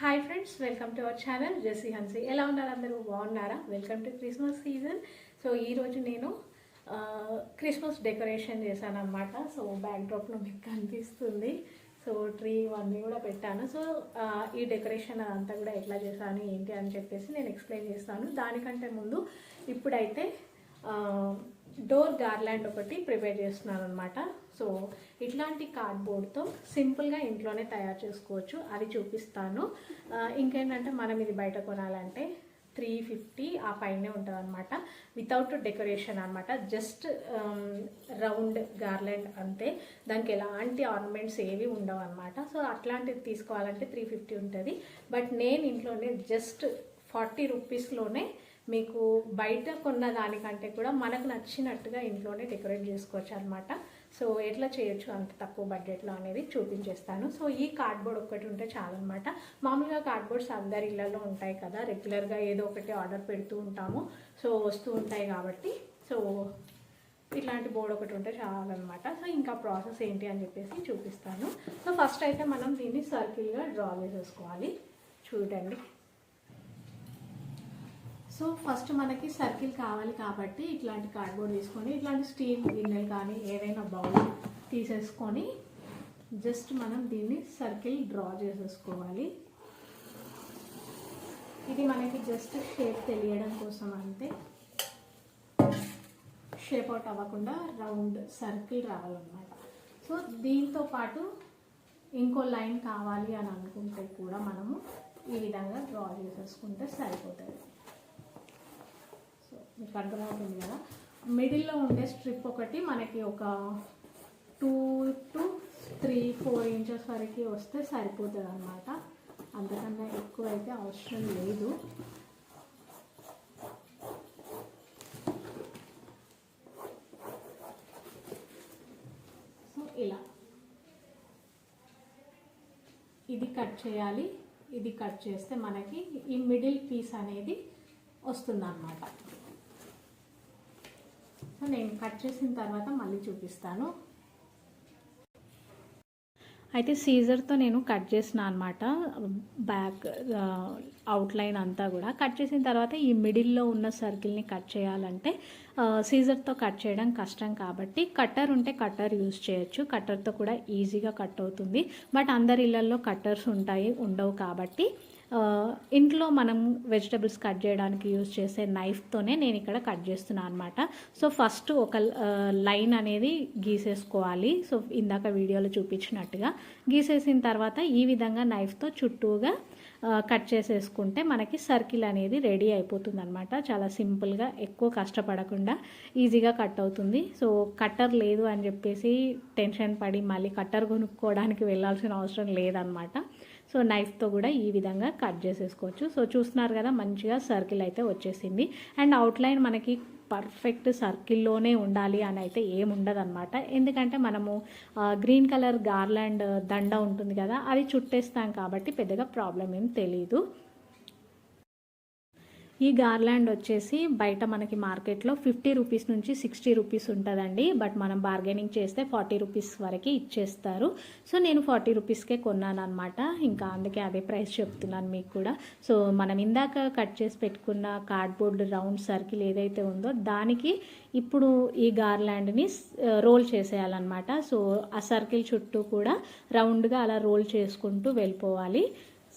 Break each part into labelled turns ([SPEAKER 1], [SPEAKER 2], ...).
[SPEAKER 1] Hi friends welcome to our channel Jessie Hansi ఎలా ఉన్నారు అందరూ? బాగున్నారా? Welcome to Christmas season so ఈరోజు నేను క్రిస్మస్ డెకరేషన్ చేశాను అనమాట సో బ్యాక్ డ్రాప్లో మీకు కనిపిస్తుంది. సో ట్రీ ఇవన్నీ కూడా పెట్టాను. సో ఈ డెకరేషన్ అదంతా కూడా ఎట్లా చేశాను ఏంటి అని చెప్పేసి నేను ఎక్స్ప్లెయిన్ చేస్తాను. దానికంటే ముందు ఇప్పుడైతే డోర్ గార్లాండ్ ఒకటి ప్రిపేర్ చేస్తున్నాను అనమాట సో ఇట్లాంటి కార్డ్బోర్డ్తో సింపుల్గా ఇంట్లోనే తయారు చేసుకోవచ్చు. అది చూపిస్తాను. ఇంకేంటంటే మనం ఇది బయట కొనాలంటే త్రీ ఫిఫ్టీ ఆ పైనే ఉంటుంది అనమాట వితౌట్ డెకరేషన్ అనమాట జస్ట్ రౌండ్ గార్లెండ్ అంతే. దానికి ఎలాంటి ఆర్నమెంట్స్ ఏవి ఉండవు అనమాట సో అట్లాంటిది తీసుకోవాలంటే త్రీ ఫిఫ్టీ ఉంటుంది. బట్ నేను ఇంట్లోనే జస్ట్ ఫార్టీ రూపీస్లోనే మీకు బయట కొన్న దానికంటే కూడా మనకు నచ్చినట్టుగా ఇంట్లోనే డెకరేట్ చేసుకోవచ్చు అనమాట సో ఎట్లా చేయొచ్చు అంత తక్కువ బడ్జెట్లో అనేది చూపించేస్తాను. సో ఈ కార్డ్బోర్డ్ ఒక్కటి ఉంటే చాలన్నమాట. మామూలుగా కార్డ్బోర్డ్స్ అందరి ఇళ్ళలో ఉంటాయి కదా రెగ్యులర్గా ఏదో ఒకటి ఆర్డర్ పెడుతూ ఉంటాము. సో వస్తూ ఉంటాయి కాబట్టి సో ఇట్లాంటి బోర్డు ఒకటి ఉంటే చాలన్నమాట. సో ఇంకా ప్రాసెస్ ఏంటి అని చెప్పేసి చూపిస్తాను. సో ఫస్ట్ అయితే మనం దీన్ని సర్కిల్గా డ్రా చేసేసుకోవాలి. చూడండి. సో ఫస్ట్ మనకి సర్కిల్ కావాలి కాబట్టి ఇట్లాంటి కార్డ్బోర్డ్ తీసుకొని ఇట్లాంటి స్టీల్ గిన్నెలు కానీ ఏదైనా బౌల్ తీసేసుకొని జస్ట్ మనం దీన్ని సర్కిల్ డ్రా చేసేసుకోవాలి. ఇది మనకి జస్ట్ షేప్ తెలియడం కోసం అంతే. షేప్ అవుట్ అవ్వకుండా రౌండ్ సర్కిల్ రావాలన్నమాట. సో దీంతో పాటు ఇంకో లైన్ కావాలి అని అనుకుంటే కూడా మనము ఈ విధంగా డ్రా చేసేసుకుంటే సరిపోతుంది. మీకు అర్థమవుతుంది కదా? మిడిల్లో ఉండే స్ట్రిప్ ఒకటి మనకి ఒక two to three four inches వరకు వస్తే సరిపోతుంది అనమాట అంతకన్నా ఎక్కువ అయితే అవసరం లేదు. సో ఇలా. ఇది కట్ చేయాలి. ఇది కట్ చేస్తే మనకి ఈ మిడిల్ పీస్ అనేది వస్తుంది అన్నమాట సో నేను కట్ చేసిన తర్వాత మళ్ళీ చూపిస్తాను. అయితే సీజర్తో నేను కట్ చేసిన అనమాట బ్యాక్ అవుట్లైన్ అంతా కూడా. కట్ చేసిన తర్వాత ఈ మిడిల్లో ఉన్న సర్కిల్ని కట్ చేయాలంటే సీజర్తో కట్ చేయడం కష్టం కాబట్టి కట్టర్ ఉంటే కట్టర్ యూజ్ చేయొచ్చు. కట్టర్తో కూడా ఈజీగా కట్ అవుతుంది. బట్ అందరి ఇళ్ళల్లో కట్టర్స్ ఉంటాయి ఉండవు కాబట్టి ఇంట్లో మనం వెజిటబుల్స్ కట్ చేయడానికి యూజ్ చేసే నైఫ్తోనే నేను ఇక్కడ కట్ చేస్తున్నాను అనమాట సో ఫస్ట్ ఒక లైన్ అనేది గీసేసుకోవాలి. సో ఇందాక వీడియోలో చూపించినట్టుగా గీసేసిన తర్వాత ఈ విధంగా నైఫ్తో చుట్టూగా కట్ చేసేసుకుంటే మనకి సర్కిల్ అనేది రెడీ అయిపోతుంది అనమాట చాలా సింపుల్గా ఎక్కువ కష్టపడకుండా ఈజీగా కట్ అవుతుంది. సో కట్టర్ లేదు అని చెప్పేసి టెన్షన్ పడి మళ్ళీ కట్టర్ కొనుక్కోవడానికి వెళ్ళాల్సిన అవసరం లేదనమాట సో నైఫ్తో కూడా ఈ విధంగా కట్ చేసేసుకోవచ్చు. సో చూస్తున్నారు కదా మంచిగా సర్కిల్ అయితే వచ్చేసింది. అండ్ అవుట్లైన్ మనకి పర్ఫెక్ట్ సర్కిల్లోనే ఉండాలి అని అయితే ఏముండదు అనమాట ఎందుకంటే మనము గ్రీన్ కలర్ గార్లాండ్ దండ ఉంటుంది కదా అది చుట్టేస్తాం కాబట్టి పెద్దగా ప్రాబ్లం ఏం తెలీదు. ఈ గార్లాండ్ వచ్చేసి బయట మనకి మార్కెట్లో ఫిఫ్టీ రూపీస్ నుంచి సిక్స్టీ రూపీస్ ఉంటుందండి. బట్ మనం బార్గెనింగ్ చేస్తే ఫార్టీ రూపీస్ వరకు ఇచ్చేస్తారు. సో నేను ఫార్టీ రూపీస్కే కొన్నాను అనమాట ఇంకా అందుకే అదే ప్రైస్ చెప్తున్నాను మీకు కూడా. సో మనం ఇందాక కట్ చేసి పెట్టుకున్న కార్డ్బోర్డ్ రౌండ్ సర్కిల్ ఏదైతే ఉందో దానికి ఇప్పుడు ఈ గార్లాండ్ని రోల్ చేసేయాలన్నమాట. సో ఆ సర్కిల్ చుట్టూ కూడా రౌండ్గా అలా రోల్ చేసుకుంటూ వెళ్ళిపోవాలి.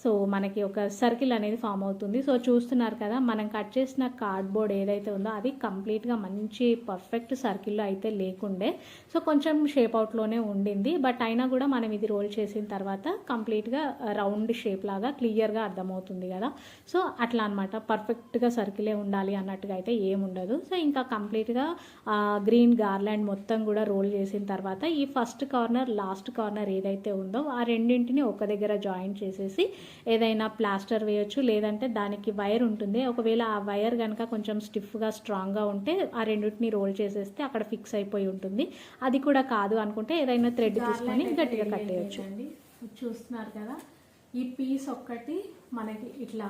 [SPEAKER 1] సో మనకి ఒక సర్కిల్ అనేది ఫామ్ అవుతుంది. సో చూస్తున్నారు కదా మనం కట్ చేసిన కార్డ్బోర్డ్ ఏదైతే ఉందో అది కంప్లీట్గా మంచి పర్ఫెక్ట్ సర్కిల్లో అయితే లేకుండే సో కొంచెం షేప్ అవుట్లోనే ఉండింది. బట్ అయినా కూడా మనం ఇది రోల్ చేసిన తర్వాత కంప్లీట్గా రౌండ్ షేప్ లాగా క్లియర్గా అర్థమవుతుంది కదా. సో అట్లా అనమాట పర్ఫెక్ట్గా సర్కిలే ఉండాలి అన్నట్టుగా అయితే ఏముండదు సో ఇంకా కంప్లీట్గా గ్రీన్ గార్లాండ్ మొత్తం కూడా రోల్ చేసిన తర్వాత ఈ ఫస్ట్ కార్నర్ లాస్ట్ కార్నర్ ఏదైతే ఉందో ఆ రెండింటిని ఒక దగ్గర జాయిన్ చేసేసి ఏదైనా ప్లాస్టర్ వేయొచ్చు లేదంటే దానికి వైర్ ఉంటుంది. ఒకవేళ ఆ వైర్ కనుక కొంచెం స్టిఫ్గా స్ట్రాంగ్గా ఉంటే ఆ రెండింటిని రోల్ చేసేస్తే అక్కడ ఫిక్స్ అయిపోయి ఉంటుంది. అది కూడా కాదు అనుకుంటే ఏదైనా థ్రెడ్ తీసుకొని గట్టిగా కట్టేయచ్చు. చూస్తున్నారు కదా ఈ పీస్ ఒక్కటి మనకి ఇట్లా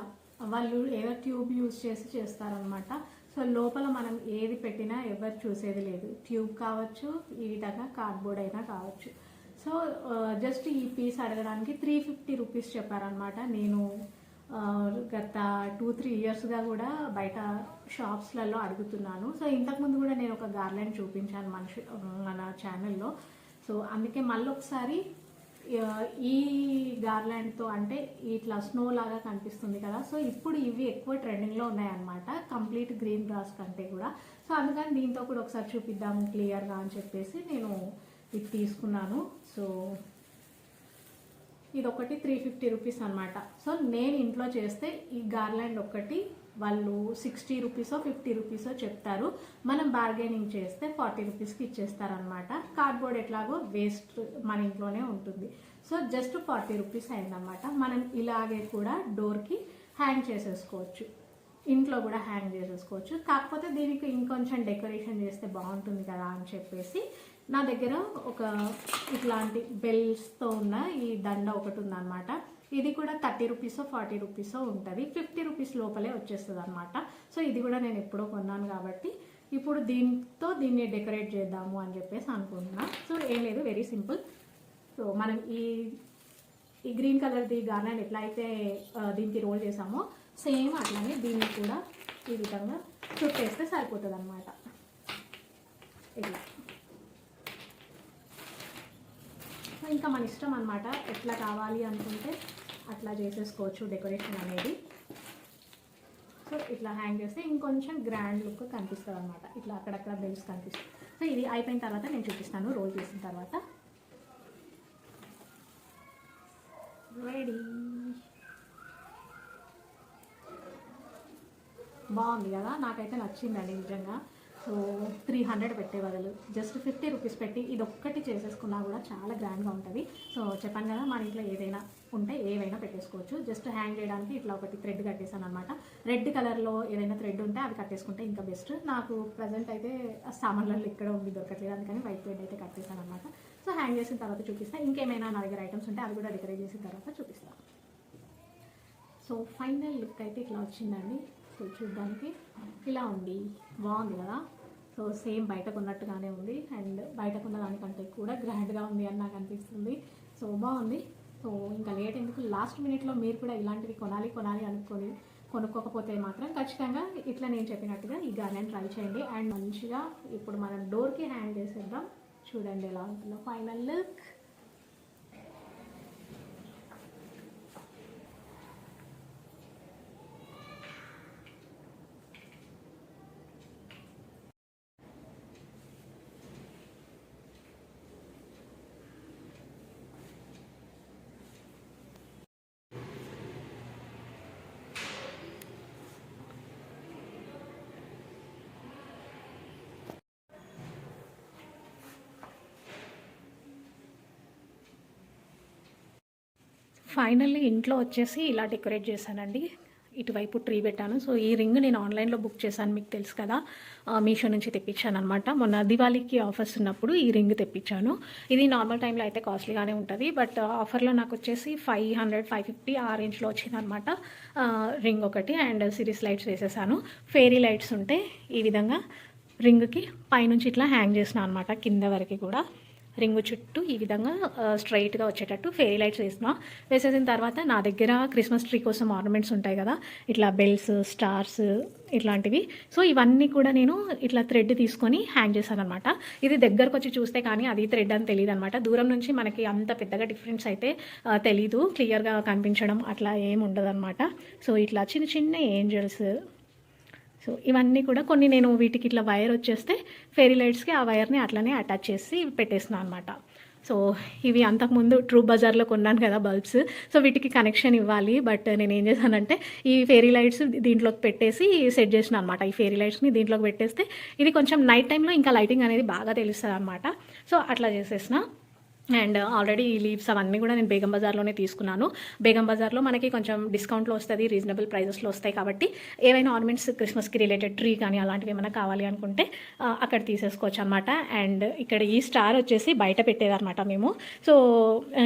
[SPEAKER 1] వాళ్ళు ఏదో ట్యూబ్ యూజ్ చేసి చేస్తారనమాట సో లోపల మనం ఏది పెట్టినా ఎవరు చూసేది లేదు. ట్యూబ్ కావచ్చు ఈ విధంగా కార్డ్బోర్డ్ అయినా కావచ్చు. సో జస్ట్ ఈ పీస్ అడగడానికి త్రీ ఫిఫ్టీ రూపీస్ చెప్పారనమాట నేను గత టూ త్రీ ఇయర్స్గా కూడా బయట షాప్స్లలో అడుగుతున్నాను. సో ఇంతకుముందు కూడా నేను ఒక గార్లెండ్ చూపించాను మనిషి మన ఛానల్లో సో అందుకే మళ్ళీ ఒకసారి ఈ గార్లాండ్తో అంటే ఇట్లా స్నో లాగా కనిపిస్తుంది కదా. సో ఇప్పుడు ఇవి ఎక్కువ ట్రెండింగ్లో ఉన్నాయన్నమాట. కంప్లీట్ గ్రీన్ గ్రాస్ కంటే కూడా. సో అందుకని దీంతో కూడా ఒకసారి చూపిద్దాము క్లియర్గా అని చెప్పేసి నేను ఇది తీసుకున్నాను. సో ఇది ఒకటి త్రీ ఫిఫ్టీ రూపీస్ అనమాట సో నేను ఇంట్లో చేస్తే ఈ గార్లాండ్ ఒకటి వాళ్ళు సిక్స్టీ రూపీసో ఫిఫ్టీ రూపీసో చెప్తారు. మనం బార్గెనింగ్ చేస్తే ఫార్టీ రూపీస్కి ఇచ్చేస్తారనమాట కార్డ్బోర్డ్ ఎట్లాగో వేస్ట్ మన ఇంట్లోనే ఉంటుంది. సో జస్ట్ ఫార్టీ రూపీస్ అయిందనమాట మనం ఇలాగే కూడా డోర్కి హ్యాంగ్ చేసేసుకోవచ్చు. ఇంట్లో కూడా హ్యాంగ్ చేసేసుకోవచ్చు. కాకపోతే దీనికి ఇంకొంచెం డెకరేషన్ చేస్తే బాగుంటుంది కదా అని చెప్పేసి నా దగ్గర ఒక ఇట్లాంటి బెల్స్తో ఉన్న ఈ దండ ఒకటి ఉందన్నమాట. ఇది కూడా థర్టీ రూపీసో ఫార్టీ రూపీసో ఉంటుంది. ఫిఫ్టీ రూపీస్ లోపలే వచ్చేస్తుంది అనమాట సో ఇది కూడా నేను ఎప్పుడో కొన్నాను కాబట్టి ఇప్పుడు దీంతో దీన్ని డెకరేట్ చేద్దాము అని చెప్పేసి అనుకుంటున్నాను సో ఏం లేదు వెరీ సింపుల్. సో మనం ఈ ఈ గ్రీన్ కలర్ది గార్లాండ్ ఎట్లా అయితే దీనికి రోల్ చేసామో సేమ్ అట్లానే దీన్ని కూడా ఈ విధంగా చుట్టేస్తే సరిపోతుంది అనమాట ఇట్లా ఇంకా మన ఇష్టం అనమాట ఎట్లా కావాలి అనుకుంటే అట్లా చేసేసుకోవచ్చు డెకరేషన్ అనేది. సో ఇట్లా హ్యాంగ్ చేస్తే ఇంకొంచెం గ్రాండ్ లుక్ కనిపిస్తుంది అనమాట ఇట్లా అక్కడక్కడ బెల్స్ కనిపిస్తుంది. సో ఇది అయిపోయిన తర్వాత నేను చూపిస్తాను రోల్ చేసిన తర్వాత. రెడీ బాగుంది కదా? నాకైతే నచ్చిందండి నిజంగా. సో త్రీ హండ్రెడ్ పెట్టే బదులు. జస్ట్ ఫిఫ్టీ రూపీస్ పెట్టి ఇది ఒక్కటి చేసేసుకున్నా కూడా చాలా గ్రాండ్గా ఉంటుంది. సో చెప్పాను కదా మన ఇంట్లో ఏదైనా ఉంటే ఏవైనా పెట్టేసుకోవచ్చు. జస్ట్ హ్యాంగ్ చేయడానికి ఇట్లా ఒకటి థ్రెడ్ కట్టేసాను అనమాట రెడ్ కలర్లో ఏదైనా థ్రెడ్ ఉంటే అది కట్టేసుకుంటే ఇంకా బెస్ట్ నాకు ప్రజెంట్ అయితే సామాన్లలో ఇక్కడ ఉంది దొరకట్లేదు. అందుకని వైట్ థ్రెడ్ అయితే కట్టేసాను అనమాట సో హ్యాంగ్ చేసిన తర్వాత చూపిస్తాను ఇంకేమైనా నా దగ్గర ఐటమ్స్ ఉంటే అవి కూడా డెకరేట్ చేసిన తర్వాత చూపిస్తాను సో ఫైనల్ లుక్ అయితే ఇట్లా వచ్చిందండి. సో చూడడానికి. ఇలా ఉంది. బాగుంది కదా. సో సేమ్ బయటకు ఉన్నట్టుగానే ఉంది. అండ్ బయటకు ఉన్న దానికంటే కూడా గ్రాండ్గా ఉంది అని నాకు అనిపిస్తుంది. సో బాగుంది. సో ఇంకా లేట్ ఎందుకు? లాస్ట్ మినిట్లో మీరు కూడా ఇలాంటివి కొనాలి కొనాలి అనుకొని కొనుక్కోకపోతే మాత్రం ఖచ్చితంగా ఇట్లా నేను చెప్పినట్టుగా ఈ గార్డెన్ ట్రై చేయండి. అండ్ మంచిగా ఇప్పుడు మనం డోర్కి హ్యాంగ్ చేసేద్దాం. చూడండి ఎలా ఉంటుందో. Final look. ఫైనల్లీ ఇంట్లో వచ్చేసి ఇలా డెకరేట్ చేశానండి. ఇటువైపు ట్రీ పెట్టాను. సో ఈ రింగ్ నేను ఆన్లైన్లో బుక్ చేశాను మీకు తెలుసు కదా. మీషో నుంచి తెప్పించాను అనమాట మొన్న దివాళీకి ఆఫర్స్ ఉన్నప్పుడు ఈ రింగ్ తెప్పించాను. ఇది నార్మల్ టైంలో అయితే కాస్ట్లీగానే ఉంటుంది బట్ ఆఫర్లో నాకు వచ్చేసి ఫైవ్ హండ్రెడ్ ఫైవ్ ఫిఫ్టీ ఆ రేంజ్లో వచ్చిందనమాట రింగ్ ఒకటి అండ్ సిరీస్ లైట్స్ వేసేసాను. ఫేరీ లైట్స్ ఉంటే ఈ విధంగా రింగ్కి పైనుంచి ఇట్లా హ్యాంగ్ చేసిన అనమాట కింద వరకు కూడా. రింగు చుట్టూ ఈ విధంగా స్ట్రైట్గా వచ్చేటట్టు ఫెయిరీ లైట్స్ వేసిన వేసేసిన తర్వాత నా దగ్గర క్రిస్మస్ ట్రీ కోసం ఆర్నమెంట్స్ ఉంటాయి కదా ఇట్లా బెల్స్ స్టార్స్ ఇట్లాంటివి. సో ఇవన్నీ కూడా నేను ఇట్లా థ్రెడ్ తీసుకొని హ్యాంగ్ చేశాను అనమాట ఇది దగ్గరకు వచ్చి చూస్తే కానీ అది థ్రెడ్ అని తెలియదు అనమాట దూరం నుంచి మనకి అంత పెద్దగా డిఫరెన్స్ అయితే తెలీదు. క్లియర్గా కనిపించడం అట్లా ఏం ఉండదు సో ఇట్లా చిన్న చిన్న ఏంజల్స్ సో ఇవన్నీ కూడా కొన్ని నేను వీటికి ఇట్లా వైర్ వచ్చేస్తే ఫెయిరీ లైట్స్కి ఆ వైర్ని అట్లనే అటాచ్ చేసి పెట్టేసిన అనమాట సో ఇవి అంతకుముందు ట్రూ బజార్లో కొన్నాను కదా బల్బ్స్. సో వీటికి కనెక్షన్ ఇవ్వాలి. బట్ నేను ఏం చేశానంటే ఈ ఫెయిరీ లైట్స్ దీంట్లోకి పెట్టేసి సెట్ చేసిన అనమాట ఈ ఫెరీ లైట్స్ని దీంట్లోకి పెట్టేస్తే ఇది కొంచెం నైట్ టైంలో ఇంకా లైటింగ్ అనేది బాగా తెలుస్తుంది అనమాట సో అట్లా చేసేసిన. అండ్ ఆల్రెడీ ఈ లీవ్స్ అవన్నీ కూడా నేను బేగం బజార్లోనే తీసుకున్నాను. బేగం బజార్లో మనకి కొంచెం డిస్కౌంట్లో వస్తుంది రీజనబుల్ ప్రైజెస్లో వస్తాయి కాబట్టి ఏవైనా ఆర్నమెంట్స్ క్రిస్మస్కి రిలేటెడ్ ట్రీ కానీ అలాంటివి ఏమైనా కావాలి అనుకుంటే అక్కడ తీసేసుకోవచ్చు అనమాట అండ్ ఇక్కడ ఈ స్టార్ వచ్చేసి బయట పెట్టేదన్నమాట మేము. సో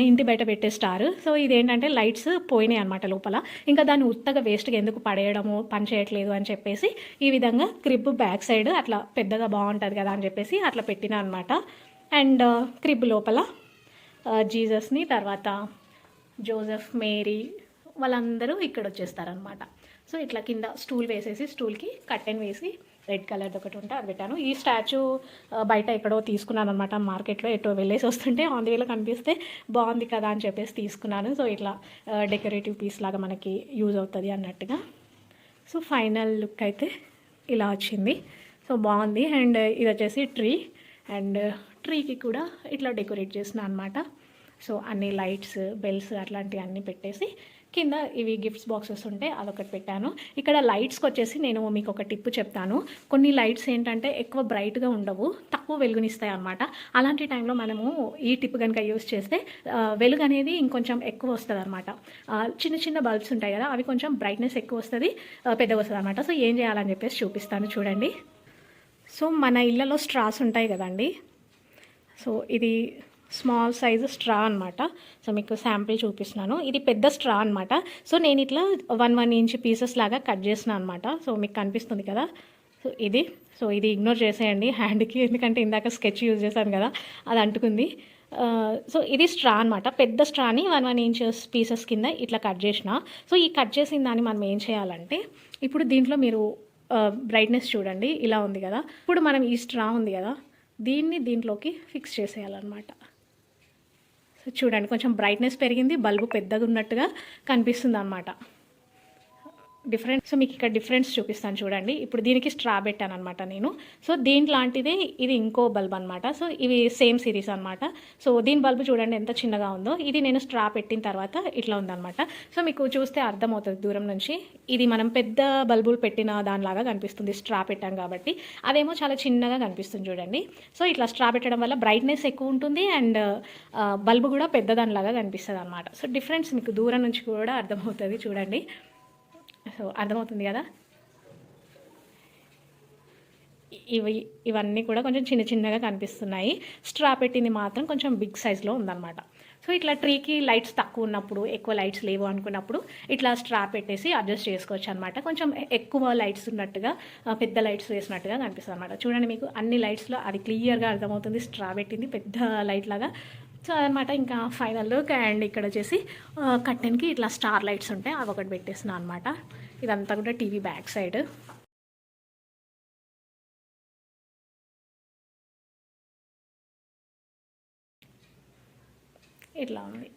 [SPEAKER 1] ఇంటి బయట పెట్టే స్టార్. సో ఇదేంటంటే లైట్స్ పోయినాయి అనమాట లోపల. ఇంకా దాన్ని ఉత్తగా వేస్ట్గా ఎందుకు పడేయడము పని చేయట్లేదు అని చెప్పేసి ఈ విధంగా క్రిబ్ బ్యాక్ సైడ్ అట్లా పెద్దగా బాగుంటుంది కదా అని చెప్పేసి అట్లా పెట్టిన అనమాట అండ్ క్రిబ్ లోపల జీసస్ని తర్వాత జోసెఫ్ మేరీ వాళ్ళందరూ ఇక్కడ వచ్చేస్తారనమాట సో ఇట్లా కింద స్టూల్ వేసేసి స్టూల్కి కట్టెన్ వేసి రెడ్ కలర్ ఒకటి ఉంటే అది పెట్టాను. ఈ స్టాచ్యూ బయట ఎక్కడో తీసుకున్నాను అనమాట మార్కెట్లో ఎటో వెళ్ళేసి వస్తుంటే ఆన్ ది వేలో కనిపిస్తే బాగుంది కదా అని చెప్పేసి తీసుకున్నాను. సో ఇట్లా డెకరేటివ్ పీస్ లాగా మనకి యూజ్ అవుతుంది అన్నట్టుగా. సో ఫైనల్ లుక్ అయితే ఇలా వచ్చింది. సో బాగుంది. అండ్ ఇది వచ్చేసి ట్రీ. అండ్ ట్రీకి కూడా ఇట్లా డెకరేట్ చేసిన అనమాట సో అన్ని లైట్స్ బెల్స్ అట్లాంటివి అన్నీ పెట్టేసి కింద ఇవి గిఫ్ట్స్ బాక్సెస్ ఉంటే అదొకటి పెట్టాను. ఇక్కడ లైట్స్కి వచ్చేసి నేను మీకు ఒక టిప్ చెప్తాను. కొన్ని లైట్స్ ఏంటంటే ఎక్కువ బ్రైట్గా ఉండవు తక్కువ వెలుగునిస్తాయి అనమాట అలాంటి టైంలో మనము ఈ టిప్ కనుక యూస్ చేస్తే వెలుగు అనేది ఇంకొంచెం ఎక్కువ వస్తుంది అనమాట చిన్న చిన్న బల్బ్స్ ఉంటాయి కదా అవి కొంచెం బ్రైట్నెస్ ఎక్కువ వస్తుంది పెద్దగా వస్తుంది అనమాట సో ఏం చేయాలని చెప్పేసి చూపిస్తాను చూడండి. సో మన ఇళ్ళలో స్ట్రాస్ ఉంటాయి కదండి. సో ఇది స్మాల్ సైజ్ స్ట్రా అనమాట సో మీకు శాంపిల్ చూపిస్తున్నాను. ఇది పెద్ద స్ట్రా అనమాట సో నేను ఇట్లా వన్ వన్ ఇంచ్ పీసెస్ లాగా కట్ చేసిన అనమాట సో మీకు కనిపిస్తుంది కదా. సో ఇది. సో ఇది ఇగ్నోర్ చేసేయండి హ్యాండ్కి. ఎందుకంటే ఇందాక స్కెచ్ యూజ్ చేశాను కదా. అది అంటుకుంది. సో ఇది స్ట్రా అనమాట పెద్ద స్ట్రాని వన్ వన్ ఇంచెస్ పీసెస్ కింద ఇట్లా కట్ చేసిన. సో ఈ కట్ చేసిన దాన్ని మనం ఏం చేయాలంటే ఇప్పుడు దీంట్లో మీరు బ్రైట్నెస్ చూడండి. ఇలా ఉంది కదా. ఇప్పుడు మనం ఈ స్ట్రా ఉంది కదా. దీన్ని దీంట్లోకి ఫిక్స్ చేసేయాలన్నమాట. చూడండి కొంచెం బ్రైట్నెస్ పెరిగింది బల్బు పెద్దగా ఉన్నట్టుగా కనిపిస్తుంది అనమాట డిఫరెంట్ సో మీకు ఇక్కడ డిఫరెన్స్ చూపిస్తాను చూడండి. ఇప్పుడు దీనికి స్ట్రా పెట్టాను అనమాట నేను. సో దీంట్లాంటిదే ఇది ఇంకో బల్బ్ అనమాట సో ఇవి సేమ్ సిరీస్ అనమాట సో దీని బల్బ్ చూడండి ఎంత చిన్నగా ఉందో. ఇది నేను స్ట్రా పెట్టిన తర్వాత ఇట్లా ఉందన్నమాట. సో మీకు చూస్తే అర్థమవుతుంది దూరం నుంచి. ఇది మనం పెద్ద బల్బులు పెట్టిన దానిలాగా కనిపిస్తుంది. స్ట్రా పెట్టాం కాబట్టి. అదేమో చాలా చిన్నగా కనిపిస్తుంది చూడండి. సో ఇట్లా స్ట్రా పెట్టడం వల్ల బ్రైట్నెస్ ఎక్కువ ఉంటుంది అండ్ బల్బు కూడా పెద్దదానిలాగా కనిపిస్తుంది అనమాట సో డిఫరెన్స్ మీకు దూరం నుంచి కూడా అర్థమవుతుంది చూడండి. సో అర్థమవుతుంది కదా? ఇవి ఇవన్నీ కూడా కొంచెం చిన్న చిన్నగా కనిపిస్తున్నాయి. స్ట్రా పెట్టింది మాత్రం కొంచెం బిగ్ సైజ్లో ఉందన్నమాట. సో ఇట్లా ట్రీకి లైట్స్ తక్కువ ఉన్నప్పుడు ఎక్కువ లైట్స్ లేవు అనుకున్నప్పుడు ఇట్లా స్ట్రా పెట్టేసి అడ్జస్ట్ చేసుకోవచ్చు అనమాట కొంచెం ఎక్కువ లైట్స్ ఉన్నట్టుగా పెద్ద లైట్స్ వేసినట్టుగా కనిపిస్తుంది అనమాట చూడండి మీకు అన్ని లైట్స్లో అది క్లియర్గా అర్థమవుతుంది. స్ట్రా పెట్టింది పెద్ద లైట్ లాగా సో అదనమాట ఇంకా ఫైనల్ లుక్ అండ్ ఇక్కడ వచ్చేసి కట్టెన్కి ఇట్లా స్టార్ లైట్స్ ఉంటాయి అవి ఒకటి పెట్టేసిన అనమాట ఇదంతా కూడా టీవీ బ్యాక్ సైడ్ ఇట్లా ఉంది.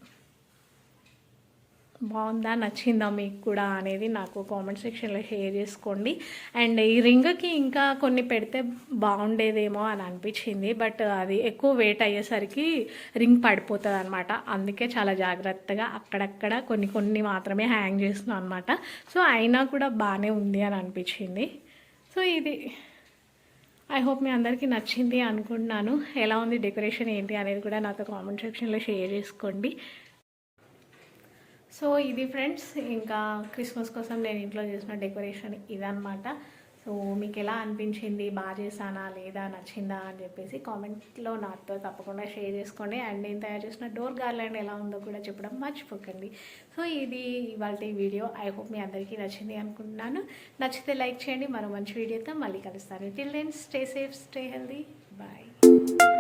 [SPEAKER 1] బాగుందా? నచ్చిందా మీకు కూడా అనేది నాకు కామెంట్ సెక్షన్లో షేర్ చేసుకోండి. అండ్ ఈ రింగ్కి ఇంకా కొన్ని పెడితే బాగుండేదేమో అని అనిపించింది. బట్ అది ఎక్కువ వెయిట్ అయ్యేసరికి రింగ్ పడిపోతుంది అనమాట అందుకే చాలా జాగ్రత్తగా అక్కడక్కడ కొన్ని కొన్ని మాత్రమే హ్యాంగ్ చేస్తున్నాను అనమాట సో అయినా కూడా బాగానే ఉంది అని అనిపించింది. సో ఇది. ఐ హోప్ మీ అందరికీ నచ్చింది అనుకుంటున్నాను. ఎలా ఉంది డెకరేషన్ ఏంటి అనేది కూడా నాతో కామెంట్ సెక్షన్లో షేర్ చేసుకోండి. సో ఇది ఫ్రెండ్స్ ఇంకా క్రిస్మస్ కోసం నేను ఇంట్లో చేసిన డెకరేషన్ ఇదనమాట సో మీకు ఎలా అనిపించింది? బాగా చేశానా? లేదా? నచ్చిందా? అని చెప్పేసి కామెంట్లో నాతో తప్పకుండా షేర్ చేసుకోండి. అండ్ నేను తయారు చేసిన డోర్ గార్లాండ్ ఎలా ఉందో కూడా చెప్పడం మర్చిపోకండి. సో ఇది ఇవాళ వీడియో. ఐ హోప్ మీ అందరికీ నచ్చింది అనుకుంటున్నాను. నచ్చితే లైక్ చేయండి. మరో మంచి వీడియోతో మళ్ళీ కలుస్తాను. Till then stay safe stay healthy bye